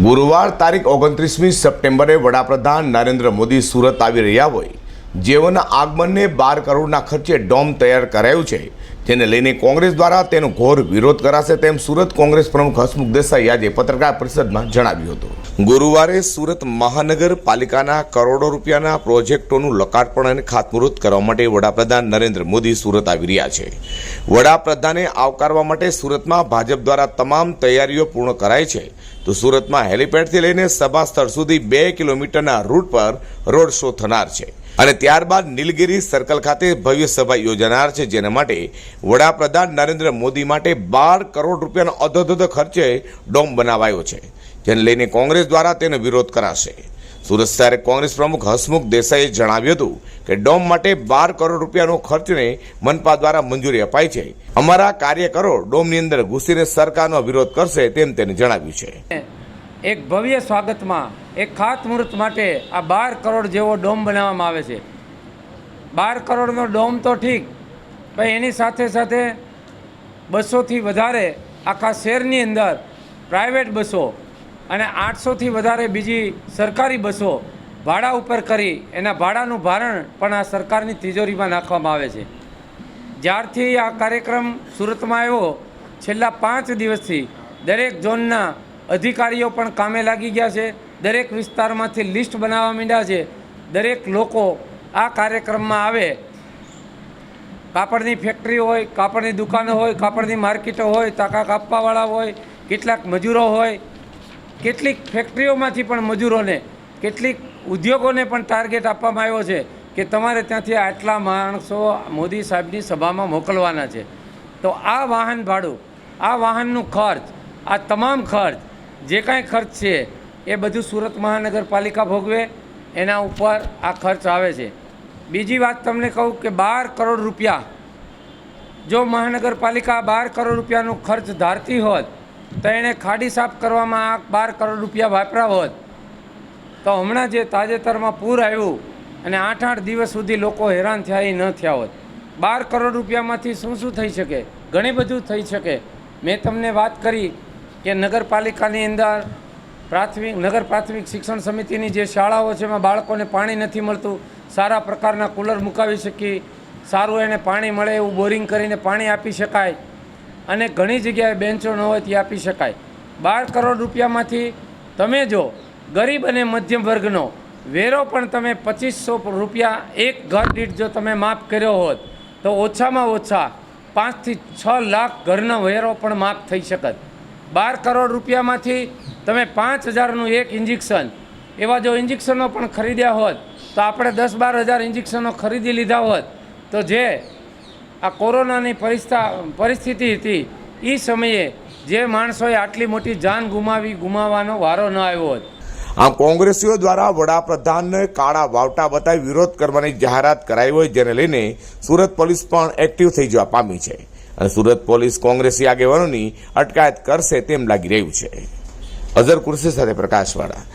ગુરુવાર તારીખ ઓગણત્રીસમી સપ્ટેમ્બરે વડાપ્રધાન નરેન્દ્ર મોદી સુરત આવી રહ્યા હોય. જેઓના આગમનને બાર કરોડના ખર્ચે ડોમ તૈયાર કરાયું છે. જેને લઈને કોંગ્રેસ દ્વારા તેનો ઘોર વિરોધ કરાશે તેમ સુરત કોંગ્રેસ પ્રમુખ હસમુખ દેસાઈ આજે પત્રકાર પરિષદમાં જણાવ્યું હતું. ગુરુવારે સુરત મહાનગરપાલિકાના કરોડો રૂપિયાના પ્રોજેક્ટોનું લોકાર્પણ અને ખાતમુહૂર્ત કરવા માટે વડાપ્રધાન નરેન્દ્ર મોદી સુરત આવી રહ્યા છે. વડાપ્રધાને આવકારવા માટે સુરતમાં ભાજપ દ્વારા તમામ તૈયારીઓ પૂર્ણ કરાઈ છે. તો સુરતમાં હેલિપેડથી લઈને સભા સ્થળ સુધી બે કિલોમીટરના રૂટ પર રોડ શો થનાર છે. અને ત્યારબાદ નીલગિરી સર્કલ ખાતે ભવ્ય સભા યોજાનાર છે, જેના માટે વડાપ્રધાન નરેન્દ્ર મોદી માટે બાર કરોડ રૂપિયાનો અધોધો ખર્ચે ડોમ બનાવાયો છે. જેને લઈને કોંગ્રેસ દ્વારા તેનો વિરોધ કરાશે. સુરત શહેર કોંગ્રેસ પ્રમુખ હસમુખ દેસાઈએ જણાવ્યું હતું કે ડોમ માટે બાર કરોડ રૂપિયાનો ખર્ચને મનપા દ્વારા મંજૂરી અપાઈ છે. અમારા કાર્યકરો ડોમની અંદર ઘૂસીને સરકારનો વિરોધ કરશે તેમ તેને જણાવ્યું છે. એક ભવ્ય સ્વાગતમાં, એક ખાતમુહૂર્ત માટે આ બાર કરોડ જેવો ડોમ બનાવવામાં આવે છે. બાર કરોડનો ડોમ તો ઠીક, પણ એની સાથે સાથે બસોથી વધારે આખા શહેરની અંદર પ્રાઇવેટ બસો અને આઠસોથી વધારે બીજી સરકારી બસો ભાડા ઉપર કરી એના ભાડાનું ભારણ પણ આ સરકારની તિજોરીમાં નાખવામાં આવે છે. જ્યારથી આ કાર્યક્રમ સુરતમાં આવ્યો, છેલ્લા પાંચ દિવસથી દરેક ઝોનના અધિકારીઓ પણ કામે લાગી ગયા છે, દરેક વિસ્તારમાંથી લિસ્ટ બનાવવા માંડ્યા છે, દરેક લોકો આ કાર્યક્રમમાં આવે. કાપડની ફેક્ટરી હોય, કાપડની દુકાનો હોય, કાપડની માર્કેટો હોય તાકા કાપવાવાળા હોય, કેટલાક મજૂરો હોય કેટલીક ફેક્ટરીઓમાંથી પણ મજૂરોને, કેટલીક ઉદ્યોગોને પણ ટાર્ગેટ આપવામાં આવ્યો છે કે તમારે ત્યાંથી આટલા માણસો મોદી સાહેબની સભામાં મોકલવાના છે. તો આ વાહન ભાડું, આ વાહનનું ખર્ચ, આ તમામ ખર્ચ, જે કાંઈ ખર્ચ છે, એ બધું સુરત મહાનગરપાલિકા ભોગવે, એના ઉપર આ ખર્ચ આવે છે. બીજી વાત તમને કહું કે બાર કરોડ રૂપિયા, જો મહાનગરપાલિકા બાર કરોડ રૂપિયાનું ખર્ચ ધારતી હોત તો એણે ખાડી સાફ કરવામાં બાર કરોડ રૂપિયા વાપરાવ હોત. તો હમણાં જે તાજેતરમાં પૂર આવ્યું અને આઠ આઠ દિવસ સુધી લોકો હેરાન થયા એ ન થયા હોત. બાર કરોડ રૂપિયામાંથી શું શું થઈ શકે? ઘણી બધું થઈ શકે. મેં તમને વાત કરી કે નગરપાલિકાની અંદર પ્રાથમિક, નગર પ્રાથમિક શિક્ષણ સમિતિની જે શાળાઓ છે એમાં બાળકોને પાણી નથી મળતું. સારા પ્રકારના કુલર મુકાવી શકીએ. સારું એને પાણી મળે એવું બોરિંગ કરીને પાણી આપી શકાય. અને ઘણી જગ્યાએ બેન્ચો ન હોય તે આપી શકાય. બાર કરોડ રૂપિયામાંથી તમે જો ગરીબ અને મધ્યમ વર્ગનો વેરો પણ તમે પચીસો રૂપિયા એક ઘર દીઠ જો તમે માફ કર્યો હોત, તો ઓછામાં ઓછા પાંચથી છ લાખ ઘરનો વેરો પણ માફ થઈ શકત. બાર કરોડ રૂપિયામાંથી તમે પાંચ હજારનું એક ઇન્જેક્શન, એવા જો ઇન્જેક્શનો પણ ખરીદ્યા હોત, તો આપણે દસ બાર હજાર ઇન્જેક્શનો ખરીદી લીધા હોત, તો જે આ કોરોનાની પરિસ્થિતિ હતી એ સમયે જે માણસોએ આટલી મોટી જાન ગુમાવી, ગુમાવવાનો વારો ન આવ્યો હોત. આમ કોંગ્રેસીઓ દ્વારા વડાપ્રધાનને કાળા વાવટા બતાવી વિરોધ કરવાની જાહેરાત કરાઈ હોય, જેને લઈને સુરત પોલીસ પણ એક્ટિવ થઈ જવા પામી છે. અને સુરત પોલીસ કોંગ્રેસી આગેવાનોની અટકાયત કરશે તેમ લાગી રહ્યું છે. અઝર કુર્સી સાથે પ્રકાશવાળા.